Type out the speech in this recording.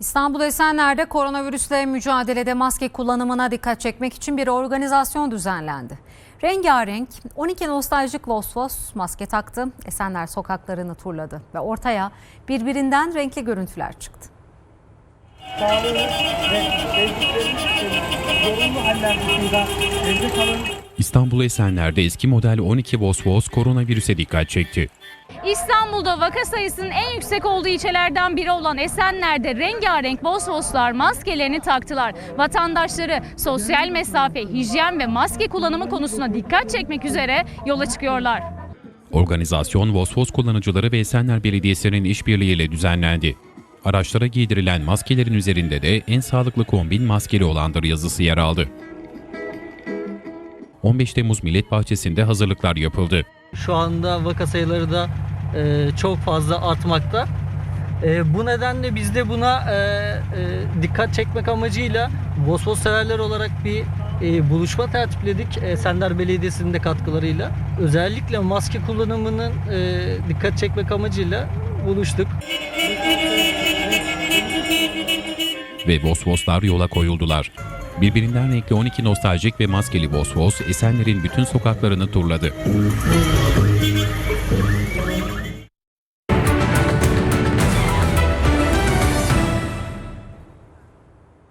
İstanbul Esenler'de koronavirüsle mücadelede maske kullanımına dikkat çekmek için bir organizasyon düzenlendi. Rengarenk 12 nostaljik Vosvos maske taktı, Esenler sokaklarını turladı ve ortaya birbirinden renkli görüntüler çıktı. sağlığı ve sevdikleriniz için zorunlu haller dışında evde kalın. İstanbul Esenler'de eski model 12 Vosvos koronavirüse dikkat çekti. İstanbul'da vaka sayısının en yüksek olduğu ilçelerden biri olan Esenler'de rengarenk Vosvoslar maskelerini taktılar. Vatandaşları sosyal mesafe, hijyen ve maske kullanımı konusuna dikkat çekmek üzere yola çıkıyorlar. Organizasyon Vosvos kullanıcıları ve Esenler Belediyesi'nin işbirliğiyle düzenlendi. Araçlara giydirilen maskelerin üzerinde de en sağlıklı kombin maskeli olandır yazısı yer aldı. 15 Temmuz Millet Bahçesi'nde hazırlıklar yapıldı. Şu anda vaka sayıları da e, çok fazla artmakta. E, bu nedenle biz de buna e, e, dikkat çekmek amacıyla Vosvos severler olarak bir e, buluşma tertipledik e, Sender Belediyesi'nin de katkılarıyla. Özellikle maske kullanımının e, dikkat çekmek amacıyla buluştuk. ve Vosvoslar yola koyuldular. Birbirinden renkli 12 nostaljik ve maskeli Vosvos Esenler'in bütün sokaklarını turladı.